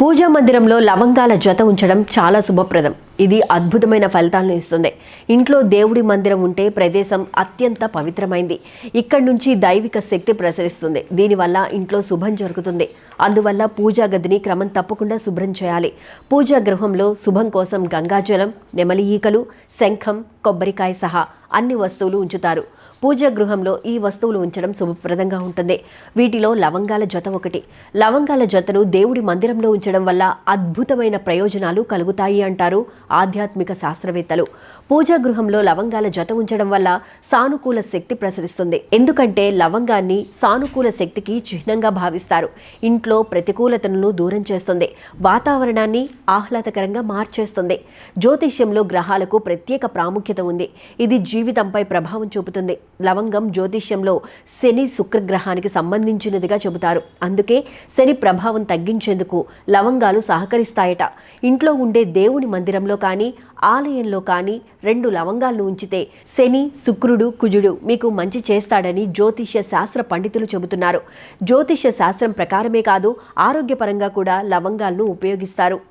పూజా మందిరంలో లవంగాల జత ఉంచడం చాలా శుభప్రదం. ఇది అద్భుతమైన ఫలితాలను ఇస్తుంది. ఇంట్లో దేవుడి మందిరం ఉంటే ప్రదేశం అత్యంత పవిత్రమైంది. ఇక్కడి నుంచి దైవిక శక్తి ప్రసరిస్తుంది. దీనివల్ల ఇంట్లో శుభం జరుగుతుంది. అందువల్ల పూజా గదిని క్రమం తప్పకుండా శుభ్రం చేయాలి. పూజా గృహంలో శుభం కోసం గంగాజలం నెమలి ఈకలు శంఖం కొబ్బరికాయ సహా అన్ని వస్తువులు ఉంచుతారు. పూజా గృహంలో ఈ వస్తువులు ఉంచడం శుభప్రదంగా ఉంటుంది. వీటిలో లవంగాల జత ఒకటి. లవంగాల జతను దేవుడి మందిరంలో ఉంచడం వల్ల అద్భుతమైన ప్రయోజనాలు కలుగుతాయి అంటారు ఆధ్యాత్మిక శాస్త్రవేత్తలు. పూజా గృహంలో లవంగాల జత ఉంచడం వల్ల సానుకూల శక్తి ప్రసరిస్తుంది. ఎందుకంటే లవంగాన్ని సానుకూల శక్తికి చిహ్నంగా భావిస్తారు. ఇంట్లో ప్రతికూలతలను దూరం చేస్తుంది. వాతావరణాన్ని ఆహ్లాదకరంగా మార్చేస్తుంది. జ్యోతిష్యంలో గ్రహాలకు ప్రత్యేక ప్రాముఖ్యత ఉంది. ఇది జీవితంపై ప్రభావం చూపుతుంది. లవంగం జ్యోతిష్యంలో శని శుక్రగ్రహానికి సంబంధించినదిగా చెబుతారు. అందుకే శని ప్రభావం తగ్గించేందుకు లవంగాలు సహకరిస్తాయట. ఇంట్లో ఉండే దేవుని మందిరంలో కానీ ఆలయంలో కానీ రెండు లవంగాలను ఉంచితే శని శుక్రుడు కుజుడు మీకు మంచి చేస్తాడని జ్యోతిష్య శాస్త్ర పండితులు చెబుతున్నారు. జ్యోతిష్య శాస్త్రం ప్రకారమే కాదు ఆరోగ్యపరంగా కూడా లవంగాలను ఉపయోగిస్తారు.